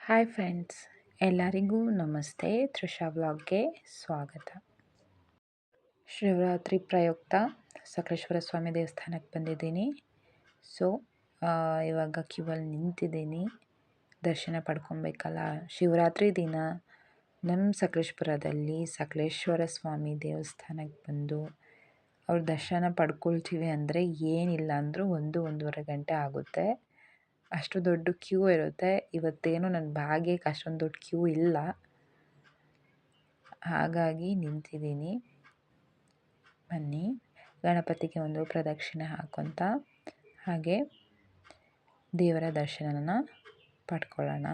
Hi friends ಎಲ್ಲರಿಗೂ ನಮಸ್ತೆ. ತ್ರಿಷಾ ವ್ಲಾಗ್ಗೆ ಸ್ವಾಗತ. ಶಿವರಾತ್ರಿ ಪ್ರಯುಕ್ತ ಸಕಲೇಶ್ವರ ಸ್ವಾಮಿ ದೇವಸ್ಥಾನಕ್ಕೆ ಬಂದಿದ್ದೀನಿ. ಸೊ ಇವಾಗ ಕ್ಯೂವಲ್ಲಿ ನಿಂತಿದ್ದೀನಿ. ದರ್ಶನ ಪಡ್ಕೊಬೇಕಲ್ಲ? ಶಿವರಾತ್ರಿ ದಿನ ನಮ್ಮ ಸಕಲೇಶ್ಪುರದಲ್ಲಿ ಸಕಲೇಶ್ವರ ಸ್ವಾಮಿ ದೇವಸ್ಥಾನಕ್ಕೆ ಬಂದು ಅವ್ರ ದರ್ಶನ ಪಡ್ಕೊಳ್ತೀವಿ ಅಂದರೆ ಏನಿಲ್ಲ ಅಂದರೂ ಒಂದು, ಒಂದೂವರೆ ಗಂಟೆ ಆಗುತ್ತೆ. ಅಷ್ಟು ದೊಡ್ಡ ಕ್ಯೂ ಇರುತ್ತೆ. ಇವತ್ತೇನು ನನ್ನ ಭಾಗ್ಯಕ್ಕೆ ಅಷ್ಟೊಂದು ದೊಡ್ಡ ಕ್ಯೂ ಇಲ್ಲ. ಹಾಗಾಗಿ ನಿಂತಿದ್ದೀನಿ. ಬನ್ನಿ. ಗಣಪತಿಗೆ ಒಂದು ಪ್ರದಕ್ಷಿಣೆ ಹಾಕೊತ ಹಾಗೆ ದೇವರ ದರ್ಶನನ ಪಡ್ಕೊಳ್ಳೋಣ.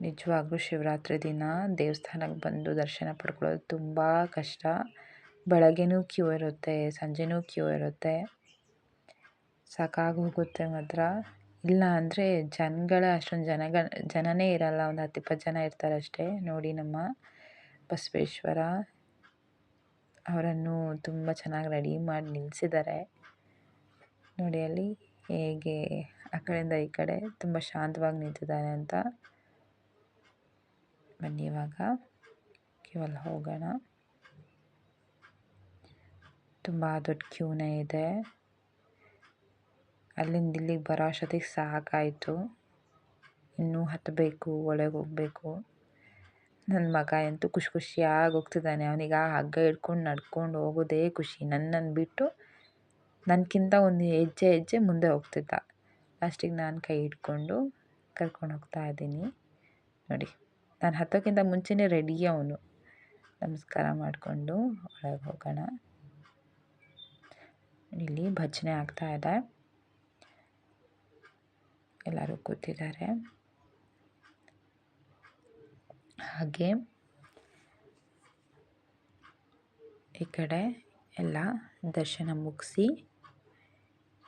ನಿಜವಾಗ್ಲೂ ಶಿವರಾತ್ರಿ ದಿನ ದೇವಸ್ಥಾನಕ್ಕೆ ಬಂದು ದರ್ಶನ ಪಡ್ಕೊಳ್ಳೋದು ತುಂಬ ಕಷ್ಟ. ಬೆಳಗ್ಗೆನೂ ಕ್ಯೂ ಇರುತ್ತೆ, ಸಂಜೆನೂ ಕ್ಯೂ ಇರುತ್ತೆ. ಸಾಕಾಗೋಗುತ್ತೆ ಮಾತ್ರ. ಇಲ್ಲ ಅಂದರೆ ಜನಗಳ ಅಷ್ಟೊಂದು ಜನಗಳ ಜನನೇ ಇರಲ್ಲ, ಒಂದು ಹತ್ತು ಇಪ್ಪತ್ತು ಜನ ಇರ್ತಾರೆ ಅಷ್ಟೇ ನೋಡಿ ನಮ್ಮ ಬಸವೇಶ್ವರ. ಅವರನ್ನು ತುಂಬ ಚೆನ್ನಾಗಿ ರೆಡಿ ಮಾಡಿ ನಿಲ್ಲಿಸಿದ್ದಾರೆ ನೋಡಿ ಅಲ್ಲಿ ಹೇಗೆ ಆ ಕಡೆಯಿಂದ ಈ ಕಡೆ ತುಂಬ ಶಾಂತವಾಗಿ ನಿಂತಿದ್ದಾರೆ ಅಂತ. ಬನ್ನಿ ಇವಾಗ ಕ್ಯೂವಲ್ಲಿ ಹೋಗೋಣ. ತುಂಬ ದೊಡ್ಡ ಕ್ಯೂನೇ ಇದೆ. ಅಲ್ಲಿಂದ ಇಲ್ಲಿಗೆ ಬರೋ ಅಷ್ಟೊತ್ತಿಗೆ ಸಾಕಾಯಿತು. ಇನ್ನೂ ಹತ್ತಬೇಕು, ಒಳಗೆ ಹೋಗಬೇಕು. ನನ್ನ ಮಗ ಅಂತೂ ಖುಷಿ ಖುಷಿಯಾಗಿ ಹೋಗ್ತಿದ್ದಾನೆ. ಅವನಿಗೆ ಆ ಹಗ್ಗ ಹಿಡ್ಕೊಂಡು ನಡ್ಕೊಂಡು ಹೋಗೋದೇ ಖುಷಿ. ನನ್ನನ್ನು ಬಿಟ್ಟು ನನಗಿಂತ ಒಂದು ಹೆಜ್ಜೆ ಹೆಜ್ಜೆ ಮುಂದೆ ಹೋಗ್ತಿದ್ದ. ಲಾಸ್ಟಿಗೆ ನಾನು ಕೈ ಹಿಡ್ಕೊಂಡು ಕರ್ಕೊಂಡು ಹೋಗ್ತಾ ಇದ್ದೀನಿ. ನೋಡಿ, ನಾನು ಹತ್ತೋಕ್ಕಿಂತ ಮುಂಚೆನೇ ರೆಡಿ ಅವನು. ನಮಸ್ಕಾರ ಮಾಡಿಕೊಂಡು ಒಳಗೆ ಹೋಗೋಣ. ಇಲ್ಲಿ ಭಜನೆ ಆಗ್ತಾ ಇದೆ. ಎಲ್ಲರೂ ಕೂತಿದ್ದಾರೆ. ಹಾಗೆ ಈ ಕಡೆ ಎಲ್ಲ ದರ್ಶನ ಮುಗಿಸಿ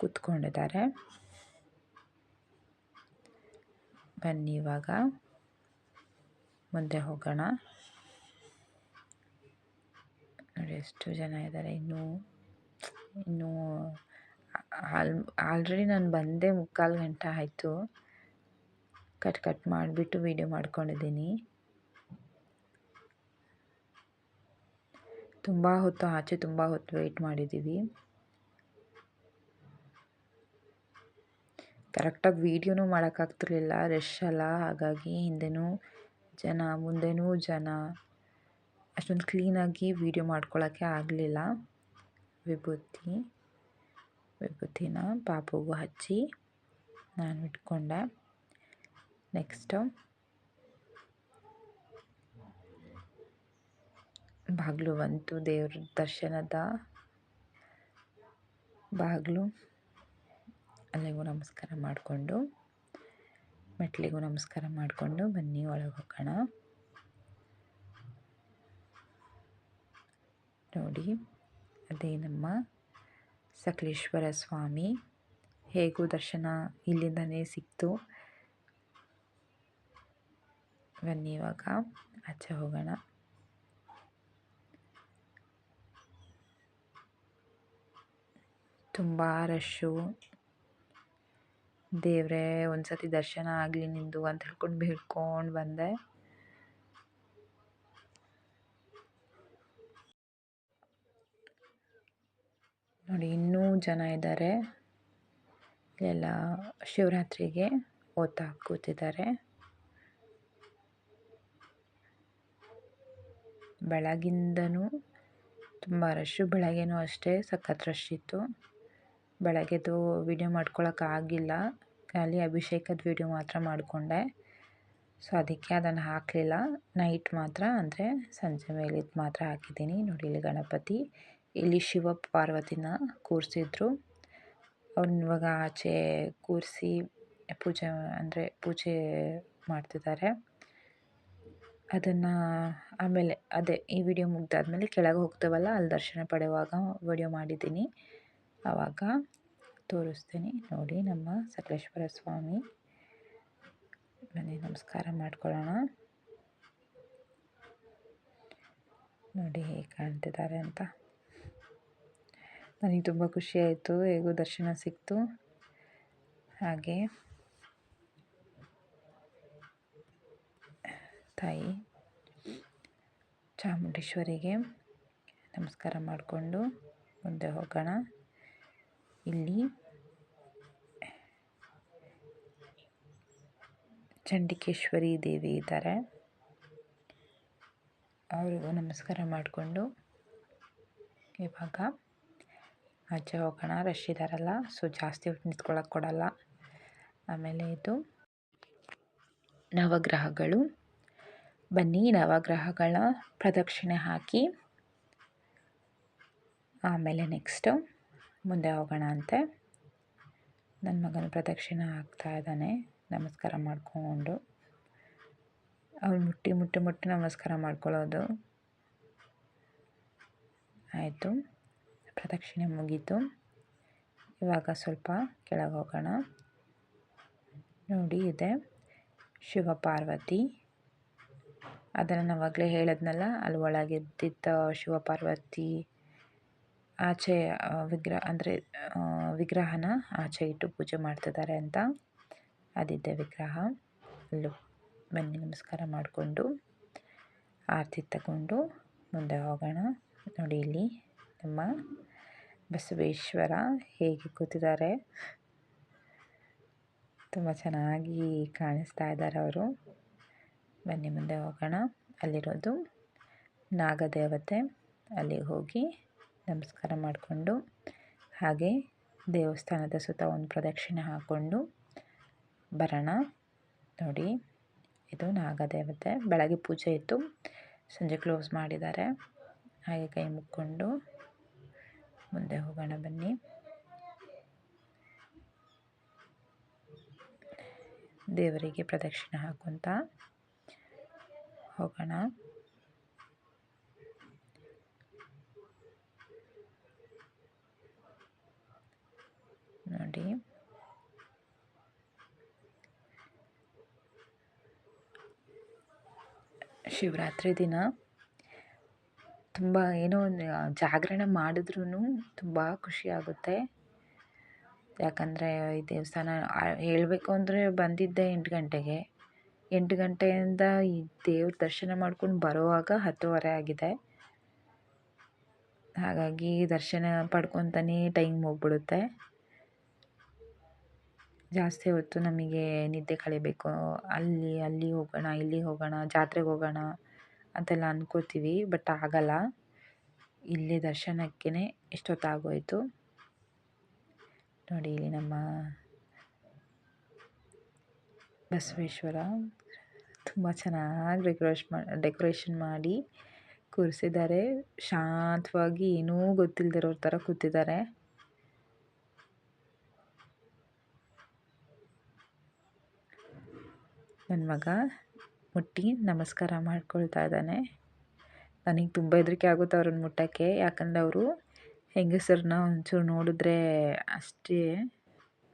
ಕೂತ್ಕೊಂಡಿದ್ದಾರೆ. ಬನ್ನಿ ಇವಾಗ. ಮುಂದೆ ಹೋಗೋಣ. ನೋಡಿ, ಎಷ್ಟು ಜನ ಇದ್ದಾರೆ. ಇನ್ನೂ ಇನ್ನೂ ಆಲ್, ಆಲ್ರೆಡಿ ನಾನು ಬಂದೆ ಮುಕ್ಕಾಲು ಗಂಟೆ ಆಯಿತು. ಕಟ್ ಕಟ್ ಮಾಡಿಬಿಟ್ಟು ವೀಡಿಯೋ ಮಾಡ್ಕೊಂಡಿದ್ದೀನಿ. ತುಂಬ ಹೊತ್ತು ಆಚೆ, ತುಂಬ ಹೊತ್ತು ವೆಯ್ಟ್ ಮಾಡಿದ್ದೀವಿ ಕರೆಕ್ಟಾಗಿ ವೀಡಿಯೋನೂ ಮಾಡೋಕ್ಕಾಗ್ತಿರ್ಲಿಲ್ಲ ರಶ್ ಅಲ್ಲ. ಹಾಗಾಗಿ ಹಿಂದೆನೂ ಜನ, ಮುಂದೆನೂ ಜನ ಅಷ್ಟೊಂದು ಕ್ಲೀನಾಗಿ ವೀಡಿಯೋ ಮಾಡ್ಕೊಳ್ಳೋಕ್ಕೆ ಆಗಲಿಲ್ಲ. ವಿಭೂತಿ. ವಿಭೂತಿನ ಪಾಪುಗೂ ಹಚ್ಚಿ ನಾನು ಇಟ್ಕೊಂಡೆ. ನೆಕ್ಸ್ಟು ಬಾಗಿಲು ಬಂತು. ದೇವ್ರ ದರ್ಶನದ ಬಾಗಿಲು. ಅಲ್ಲಿಗೂ ನಮಸ್ಕಾರ ಮಾಡಿಕೊಂಡು ಮೆಟ್ಲಿಗೂ ನಮಸ್ಕಾರ ಮಾಡಿಕೊಂಡು ಬನ್ನಿ, ಒಳಗೆ ಹೋಗೋಣ. ನೋಡಿ, ಅದೇ ನಮ್ಮ ಸಕಲೇಶ್ವರ ಸ್ವಾಮಿ. ಹೇಗೂ ದರ್ಶನ ಇಲ್ಲಿಂದನೇ ಸಿಕ್ತು. ಬನ್ನಿ ಇವಾಗ ಆಚೆ ಹೋಗೋಣ. ತುಂಬ ರಶ್ಶು. ದೇವರೇ ಒಂದು ಸತಿ ದರ್ಶನ ಆಗಲಿ ನಿಂದು ಅಂತ ಹೇಳ್ಕೊಂಡು ಬೇಡ್ಕೊಂಡು ಬಂದೆ. ನೋಡಿ, ಇನ್ನೂ ಜನ ಇದ್ದಾರೆ. ಎಲ್ಲ ಶಿವರಾತ್ರಿಗೆ ಓದ್ತಾ ಕೂತಿದ್ದಾರೆ. ಬೆಳಗಿಂದನೂ ತುಂಬ ರಶ್ಶು ಬೆಳಗ್ಗೆನೂ ಅಷ್ಟೇ ಸಖತ್ ರಶ್ ಇತ್ತು. ಬೆಳಗ್ಗೆದು ವಿಡಿಯೋ ಮಾಡ್ಕೊಳಕ್ಕಾಗಿಲ್ಲ ಖಾಲಿ ಅಭಿಷೇಕದ ವಿಡಿಯೋ ಮಾತ್ರ ಮಾಡಿಕೊಂಡೆ. ಸೊ ಅದಕ್ಕೆ ಅದನ್ನು ಹಾಕಲಿಲ್ಲ. ನೈಟ್ ಮಾತ್ರ, ಅಂದರೆ ಸಂಜೆ ಮೇಲಿದ್ದು ಮಾತ್ರ ಹಾಕಿದ್ದೀನಿ. ನೋಡಿ, ಇಲ್ಲಿ ಗಣಪತಿ. ಇಲ್ಲಿ ಶಿವ ಪಾರ್ವತಿನ ಕೂರಿಸಿದ್ರು. ಅವ್ರನ್ನ ಇವಾಗ ಆಚೆ ಕೂರಿಸಿ ಪೂಜೆ ಅಂದರೆ ಪೂಜೆ ಮಾಡ್ತಿದ್ದಾರೆ ಅದನ್ನು ಆಮೇಲೆ ಅದೇ ಈ ವಿಡಿಯೋ ಮುಗ್ದಾದ್ಮೇಲೆ ಕೆಳಗೆ ಹೋಗ್ತೇವಲ್ಲ, ಅಲ್ಲಿ ದರ್ಶನ ಪಡೆಯುವಾಗ ವಿಡಿಯೋ ಮಾಡಿದ್ದೀನಿ. ಆವಾಗ ತೋರಿಸ್ತೀನಿ ನೋಡಿ ನಮ್ಮ ಸಕಲೇಶ್ವರ ಸ್ವಾಮಿ. ಬನ್ನಿ, ನಮಸ್ಕಾರ ಮಾಡ್ಕೊಳ್ಳೋಣ. ನೋಡಿ ಹೇಗೆ ಕಾಣ್ತಿದ್ದಾರೆ ಅಂತ. ನನಗೆ ತುಂಬ ಖುಷಿಯಾಯಿತು ಹೇಗೂ ದರ್ಶನ ಸಿಕ್ತು. ಹಾಗೆ. ತಾಯಿ ಚಾಮುಂಡೇಶ್ವರಿಗೆ ನಮಸ್ಕಾರ ಮಾಡಿಕೊಂಡು ಮುಂದೆ ಹೋಗೋಣ. ಇಲ್ಲಿ ಚಂಡಿಕೇಶ್ವರಿ ದೇವಿ ಇದ್ದಾರೆ. ಅವರಿಗೂ ನಮಸ್ಕಾರ ಮಾಡಿಕೊಂಡು ಇವಾಗ ಆಚೆ ಹೋಗೋಣ ರಶ್ ಇದ್ದಾರಲ್ಲ ಸೊ ಜಾಸ್ತಿ ಹೊತ್ತು ನಿಂತ್ಕೊಳ್ಳೋಕೆ ಕೊಡಲ್ಲ. ಆಮೇಲೆ ಇದು ನವಗ್ರಹಗಳು. ಬನ್ನಿ, ನವಗ್ರಹಗಳ ಪ್ರದಕ್ಷಿಣೆ ಹಾಕಿ. ಆಮೇಲೆ ನೆಕ್ಸ್ಟು ಮುಂದೆ ಹೋಗೋಣ ಅಂತೆ. ನನ್ನ ಮಗನ ಪ್ರದಕ್ಷಿಣೆ ಹಾಕ್ತಾ ಇದ್ದಾನೆ, ನಮಸ್ಕಾರ ಮಾಡಿಕೊಂಡು. ಅವ್ನು ಮುಟ್ಟಿ ಮುಟ್ಟಿ ಮುಟ್ಟಿ ನಮಸ್ಕಾರ ಮಾಡ್ಕೊಳ್ಳೋದು. ಆಯಿತು. ಪ್ರದಕ್ಷಿಣೆ ಮುಗೀತು ಇವಾಗ ಸ್ವಲ್ಪ ಕೆಳಗೆ ಹೋಗೋಣ ನೋಡಿ ಇದೆ. ಶಿವ ಪಾರ್ವತಿ ಅದನ್ನು ನಾವಾಗಲೇ ಹೇಳಿದ್ನಲ್ಲ, ಅಲ್ಲಿ ಒಳಗಿದ್ದಿದ್ದ ಶಿವ ಪಾರ್ವತಿ ಆಚೆ ವಿಗ್ರಹ, ಅಂದರೆ ವಿಗ್ರಹನ ಆಚೆ ಇಟ್ಟು ಪೂಜೆ ಮಾಡ್ತಿದ್ದಾರೆ ಅಂತ. ಅದಿದ್ದೆ ವಿಗ್ರಹ. ಅಲ್ಲೂ ಬನ್ನಿ, ನಮಸ್ಕಾರ ಮಾಡಿಕೊಂಡು, ಆರತಿ ತಗೊಂಡು ಮುಂದೆ ಹೋಗೋಣ. ನೋಡಿ ಇಲ್ಲಿ ನಮ್ಮ ಬಸವೇಶ್ವರ ಹೇಗೆ ಕೂತಿದ್ದಾರೆ? ತುಂಬ ಚೆನ್ನಾಗಿ ಕಾಣಿಸ್ತಾ ಇದ್ದಾರೆ ಅವರು. ಬನ್ನಿ ಮುಂದೆ ಹೋಗೋಣ. ಅಲ್ಲಿರೋದು ನಾಗದೇವತೆ. ಅಲ್ಲಿಗೆ ಹೋಗಿ ನಮಸ್ಕಾರ ಮಾಡಿಕೊಂಡು, ಹಾಗೆ ದೇವಸ್ಥಾನದ ಸುತ್ತ ಒಂದು ಪ್ರದಕ್ಷಿಣೆ ಹಾಕ್ಕೊಂಡು ಬರೋಣ. ನೋಡಿ, ಇದು ನಾಗದೇವತೆ. ಬೆಳಗ್ಗೆ ಪೂಜೆ ಇತ್ತು. ಸಂಜೆ ಕ್ಲೋಸ್ ಮಾಡಿದ್ದಾರೆ. ಹಾಗೆ ಕೈ ಮುಕ್ಕೊಂಡು ಮುಂದೆ ಹೋಗೋಣ ಬನ್ನಿ. ದೇವರಿಗೆ ಪ್ರದಕ್ಷಿಣೆ ಹಾಕುವಂತ ಹೋಗೋಣ. ನೋಡಿ. ಶಿವರಾತ್ರಿ ದಿನ ತುಂಬ ಏನೋ ಜಾಗರಣೆ ಮಾಡಿದ್ರೂ ತುಂಬ ಖುಷಿಯಾಗುತ್ತೆ ಯಾಕಂದರೆ ಈ ದೇವಸ್ಥಾನ ಹೇಳಬೇಕು ಅಂದರೆ ಬಂದಿದ್ದೆ ಎಂಟು ಗಂಟೆಗೆ. ಎಂಟು ಗಂಟೆಯಿಂದ ಈ ದೇವ್ರ ದರ್ಶನ ಮಾಡ್ಕೊಂಡು ಬರುವಾಗ ಹತ್ತುವರೆ ಆಗಿದೆ. ಹಾಗಾಗಿ ದರ್ಶನ ಪಡ್ಕೊತಾನೇ ಟೈಮ್ ಹೋಗ್ಬಿಡುತ್ತೆ. ಜಾಸ್ತಿ ಹೊತ್ತು ನಮಗೆ ನಿದ್ದೆ ಕಳಿಬೇಕು. ಅಲ್ಲಿ ಅಲ್ಲಿ ಹೋಗೋಣ, ಇಲ್ಲಿ ಹೋಗೋಣ, ಜಾತ್ರೆಗೆ ಹೋಗೋಣ. ಅಂತೆಲ್ಲ ಅಂದ್ಕೋತೀವಿ ಬಟ್ ಆಗಲ್ಲ. ಇಲ್ಲಿ ದರ್ಶನಕ್ಕೇ ಎಷ್ಟೊತ್ತಾಗೋಯಿತು? ನೋಡಿ ಇಲ್ಲಿ ನಮ್ಮ ಬಸವೇಶ್ವರ. ತುಂಬ ಚೆನ್ನಾಗಿ ಡೆಕೋರೇಷ್ ಮಾಡಿ ಡೆಕೋರೇಷನ್ ಮಾಡಿ ಕೂರಿಸಿದ್ದಾರೆ. ಶಾಂತವಾಗಿ ಏನೂ ಗೊತ್ತಿಲ್ಲದಿರೋರ ಥರ ಕೂತಿದ್ದಾರೆ. ನನ್ನ ಮಗ ಮುಟ್ಟಿ ನಮಸ್ಕಾರ ಮಾಡ್ಕೊಳ್ತಾ ಇದ್ದಾನೆ. ನನಗೆ ತುಂಬ ಹೆದರಿಕೆ ಆಗುತ್ತೆ ಅವ್ರನ್ನ ಮುಟ್ಟೋಕ್ಕೆ. ಯಾಕಂದರೆ ಅವರು ಹೆಂಗಸರನ್ನ ಒಂಚೂರು ನೋಡಿದ್ರೆ ಅಷ್ಟೇ,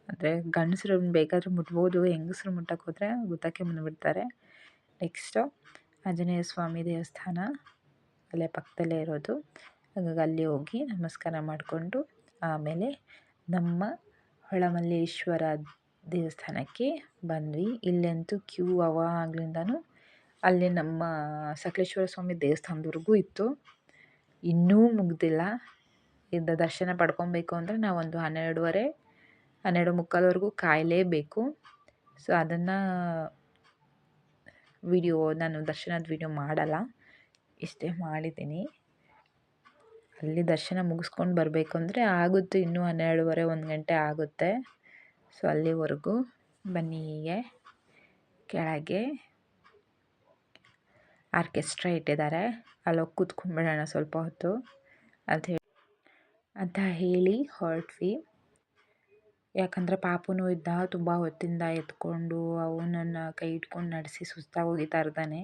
ಅಂದರೆ ಗಂಡಸ್ರನ್ನ ಬೇಕಾದರೂ ಮುಟ್ಬೋದು. ಹೆಂಗಸ್ರು ಮುಟ್ಟಕ್ಕೆ ಹೋದರೆ ಗುತ್ತಕ್ಕೆ ಬಂದುಬಿಡ್ತಾರೆ. ನೆಕ್ಸ್ಟು ಆಂಜನೇಯ ಸ್ವಾಮಿ ದೇವಸ್ಥಾನ ಅಲ್ಲೇ ಪಕ್ಕದಲ್ಲೇ ಇರೋದು. ಹಾಗಾಗಿ ಅಲ್ಲಿ ಹೋಗಿ ನಮಸ್ಕಾರ ಮಾಡಿಕೊಂಡು ಆಮೇಲೆ ನಮ್ಮ ಹೊಳಮಲ್ಲೇಶ್ವರ ದೇವಸ್ಥಾನಕ್ಕೆ ಬಂದ್ವಿ. ಇಲ್ಲಂತೂ ಕ್ಯೂ ಅವಾಗ್ಲಿಂದನೂ ಅಲ್ಲಿ ನಮ್ಮ ಸಕಲೇಶ್ವರ ಸ್ವಾಮಿ ದೇವಸ್ಥಾನದವರೆಗೂ ಇತ್ತು. ಇನ್ನೂ ಮುಗ್ದಿಲ್ಲ. ಇದು ದರ್ಶನ ಪಡ್ಕೊಬೇಕು ಅಂದರೆ ನಾವೊಂದು ಹನ್ನೆರಡುವರೆ, ಹನ್ನೆರಡು ಮುಕ್ಕಾಲ್ವರೆಗೂ ಕಾಯಲೇಬೇಕು. ಸೊ ಅದನ್ನು ವಿಡಿಯೋ, ನಾನು ದರ್ಶನದ ವಿಡಿಯೋ ಮಾಡಲ್ಲ. ಇಷ್ಟೇ ಮಾಡಿದ್ದೀನಿ. ಅಲ್ಲಿ ದರ್ಶನ ಮುಗಿಸ್ಕೊಂಡು ಬರಬೇಕು ಅಂದರೆ ಆಗುತ್ತೆ ಇನ್ನೂ ಹನ್ನೆರಡುವರೆ, ಒಂದು ಗಂಟೆ ಆಗುತ್ತೆ. ಸೊ ಅಲ್ಲಿವರೆಗೂ ಬನ್ನಿ ಹೀಗೆ ಕೆಳಗೆ ಆರ್ಕೆಸ್ಟ್ರಾ ಇಟ್ಟಿದ್ದಾರೆ. ಅಲ್ಲೋಗಿ ಕೂತ್ಕೊಂಡ್ಬಿಡೋಣ ಸ್ವಲ್ಪ ಹೊತ್ತು ಅಂತ ಹೇಳಿ. ಅಂತ ಹೇಳಿ ಹೊರಟ್ವಿ. ಯಾಕಂದರೆ ಪಾಪುನು ಇದ್ದ, ತುಂಬ ಹೊತ್ತಿಂದ ಎತ್ಕೊಂಡು ಅವನನ್ನು ಕೈ ಇಟ್ಕೊಂಡು ನಡೆಸಿ ಸುಸ್ತಾಗಿ ಹೋಗಿತಾ ಇರ್ತಾನೆ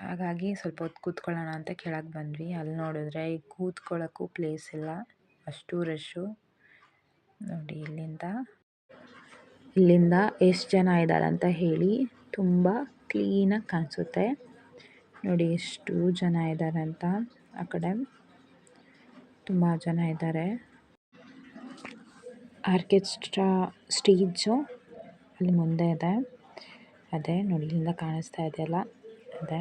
ಹಾಗಾಗಿ ಸ್ವಲ್ಪ ಹೊತ್ತು ಕೂತ್ಕೊಳ್ಳೋಣ ಅಂತ ಕೆಳಗೆ ಬಂದ್ವಿ. ಅಲ್ಲಿ ನೋಡಿದ್ರೆ ಕೂತ್ಕೊಳ್ಳೋಕ್ಕೂ ಪ್ಲೇಸ್ ಇಲ್ಲ. ಅಷ್ಟು ರಶ್ಶು ನೋಡಿ, ಇಲ್ಲಿಂದ ಇಲ್ಲಿಂದ ಎಷ್ಟು ಜನ ಇದ್ದಾರೆ ಅಂತ ಹೇಳಿ ತುಂಬ ಕ್ಲೀನಾಗಿ ಕಾಣಿಸುತ್ತೆ. ನೋಡಿ, ಎಷ್ಟು ಜನ ಇದ್ದಾರೆ ಅಂತ ಆ ಕಡೆ. ತುಂಬ ಜನ ಇದ್ದಾರೆ ಆರ್ಕೆಸ್ಟ್ರಾ ಸ್ಟೇಜು ಅಲ್ಲಿ ಮುಂದೆ ಇದೆ. ಅದೇ, ನೋಡಿ, ಇಲ್ಲಿಂದ ಕಾಣಿಸ್ತಾ ಇದೆಯಲ್ಲ ಅದೇ.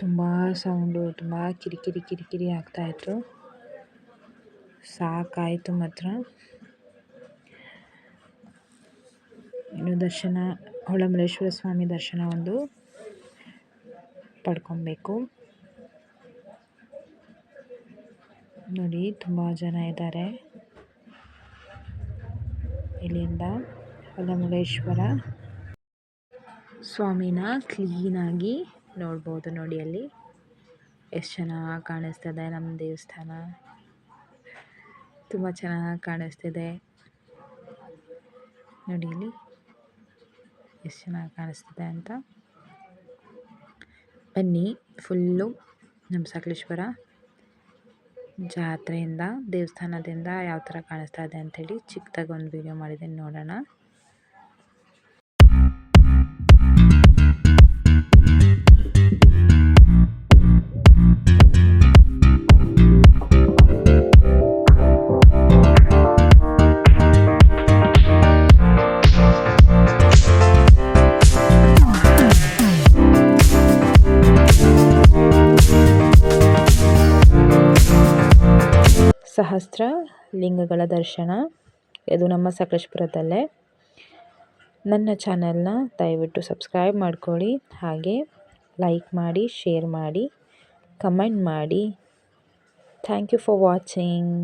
ತುಂಬ ಸೌಂಡು ತುಂಬ ಕಿರಿಕಿರಿ ಕಿರಿಕಿರಿ ಆಗ್ತಾಯಿತ್ತು ಸಾಕಾಯಿತು ಮಾತ್ರ. ಇನ್ನು ದರ್ಶನ ಹೊಳಮಲೇಶ್ವರ ಸ್ವಾಮಿ ದರ್ಶನ ಒಂದು ಪಡ್ಕೊಬೇಕು. ನೋಡಿ, ತುಂಬ ಜನ ಇದ್ದಾರೆ. ಇಲ್ಲಿಂದ ಹೊಲಮಲೇಶ್ವರ ಸ್ವಾಮಿನ ಕ್ಲೀನಾಗಿ ನೋಡ್ಬೋದು ನೋಡಿ ಅಲ್ಲಿ. ಎಷ್ಟು ಚೆನ್ನಾಗಿ ಕಾಣಿಸ್ತದೆ ನಮ್ಮ ದೇವಸ್ಥಾನ. ತುಂಬ ಚೆನ್ನಾಗಿ ಕಾಣಿಸ್ತಿದೆ. ನೋಡಿ ಇಲ್ಲಿ ಎಷ್ಟು ಚೆನ್ನಾಗಿ ಕಾಣಿಸ್ತಿದೆ ಅಂತ. ಬನ್ನಿ, ಫುಲ್ಲು ನಮ್ಮ ಸಕಲೇಶ್ವರ ಜಾತ್ರೆಯಿಂದ, ದೇವಸ್ಥಾನದಿಂದ ಯಾವ ಥರ ಕಾಣಿಸ್ತಾ ಇದೆ ಅಂಥೇಳಿ ಚಿಕ್ಕದಾಗಿ ಒಂದು ವೀಡಿಯೋ ಮಾಡಿದ್ದೀನಿ, ನೋಡೋಣ. ಸಹಸ್ರ ಲಿಂಗಗಳ ದರ್ಶನ. ಇದು ನಮ್ಮ ಸಕಲೇಶ್ಪುರದಲ್ಲೇ. ನನ್ನ ಚಾನೆಲ್ನ ದಯವಿಟ್ಟು ಸಬ್ಸ್ಕ್ರೈಬ್ ಮಾಡ್ಕೊಳ್ಳಿ. ಹಾಗೆ ಲೈಕ್ ಮಾಡಿ, ಶೇರ್ ಮಾಡಿ, ಕಮೆಂಟ್ ಮಾಡಿ. Thank you for watching.